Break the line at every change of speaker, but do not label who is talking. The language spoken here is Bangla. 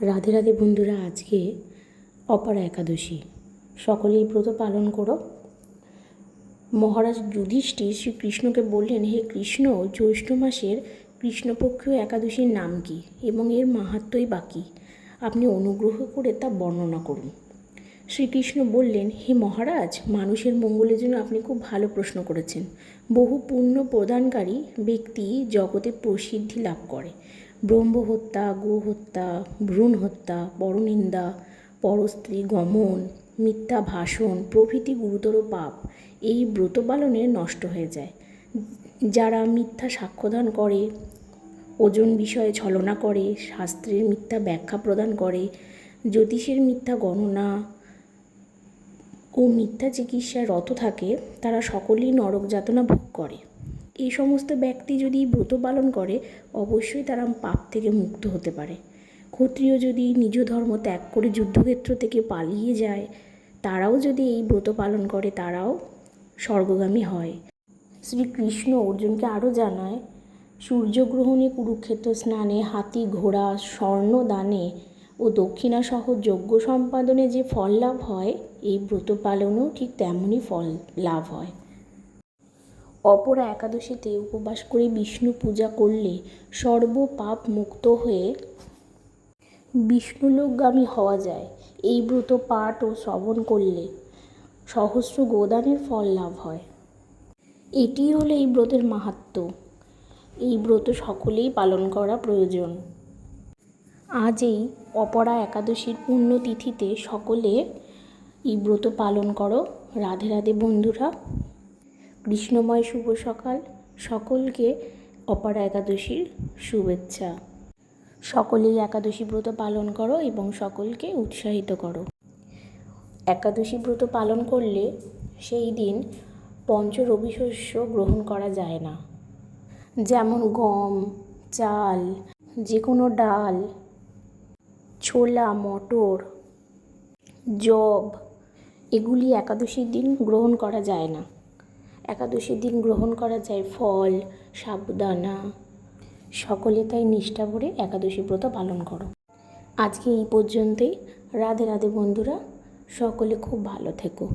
রাধে রাধে বন্ধুরা, আজকে অপরা একাদশী। সকলেই ব্রত পালন করো। মহারাজ যুধিষ্ঠির শ্রীকৃষ্ণকে বললেন, হে কৃষ্ণ, জ্যৈষ্ঠ মাসের কৃষ্ণপক্ষীয় একাদশীর নাম কি এবং এর মাহাত্মই বাকি আপনি অনুগ্রহ করে তা বর্ণনা করুন। শ্রীকৃষ্ণ বললেন, হে মহারাজ, মানুষের মঙ্গলের জন্য আপনি খুব ভালো প্রশ্ন করেছেন। বহু পুণ্য প্রদানকারী ব্যক্তি জগতে প্রসিদ্ধি লাভ করে। ব্রহ্ম হত্যা, গো হত্যা, ভ্রূণ হত্যা, পরনিন্দা, পরস্ত্রী গমন, মিথ্যা ভাষণ, প্রভৃতি গুরুতর পাপ, এই ব্রত পালনে নষ্ট হয়ে যায়। যারা মিথ্যা সাক্ষ্যদান করে, ওজন বিষয়ে ছলনা করে, শাস্ত্রের মিথ্যা ব্যাখ্যা প্রদান করে, জ্যোতিষের মিথ্যা গণনা ও মিথ্যা চিকিৎসায় রত থাকে, তারা সকলেই নরক যাতনা ভোগ করে। এই সমস্ত ব্যক্তি যদি ব্রত পালন করে, অবশ্যই তারা পাপ থেকে মুক্ত হতে পারে। ক্ষত্রিয় যদি নিজ ধর্ম ত্যাগ করে যুদ্ধক্ষেত্র থেকে পালিয়ে যায়, তারাও যদি এই ব্রত পালন করে, তারাও স্বর্গগামী হয়। শ্রীকৃষ্ণ অর্জুনকে আরও জানায়, সূর্যগ্রহণে কুরুক্ষেত্র স্নানে হাতি ঘোড়া, স্বর্ণ দানে ও দক্ষিণাসহ যজ্ঞ সম্পাদনে যে ফল লাভ হয়, এই ব্রত পালনেও ঠিক তেমনই ফল লাভ হয়। অপরা একাদশীতে উপবাস করে বিষ্ণু পূজা করলে সর্ব পাপ মুক্ত হয়ে বিষ্ণুলোকগামী হওয়া যায়। এই ব্রত পাঠ ও শ্রবণ করলে সহস্র গোদানের ফল লাভ হয়। এটি হলো এই ব্রতের মাহাত্ম্য এই ব্রত সকলেই পালন করা প্রয়োজন। আজ এই অপরা একাদশীর পুণ্যতিথিতে সকলে এই ব্রত পালন করো। রাধে রাধে বন্ধুরা। কৃষ্ণময় শুভ সকাল। সকলকে অপরা একাদশীর শুভেচ্ছা। সকলেই একাদশী ব্রত পালন করো এবং সকলকে উৎসাহিত করো। একাদশী ব্রত পালন করলে সেই দিন পঞ্চ রবি শস্য গ্রহণ করা যায় না। যেমন গম, চাল যে কোনো ডাল, ছোলা, মটর জব এগুলি একাদশীর দিন গ্রহণ করা যায় না। একাদশীর দিন গ্রহণ করা যায় ফল, সাবুদানা। সকলে তাই নিষ্ঠা ভরে একাদশী ব্রত পালন করো। আজকে এই পর্যন্তই। রাধে রাধে বন্ধুরা, সকলে খুব ভালো থেকো।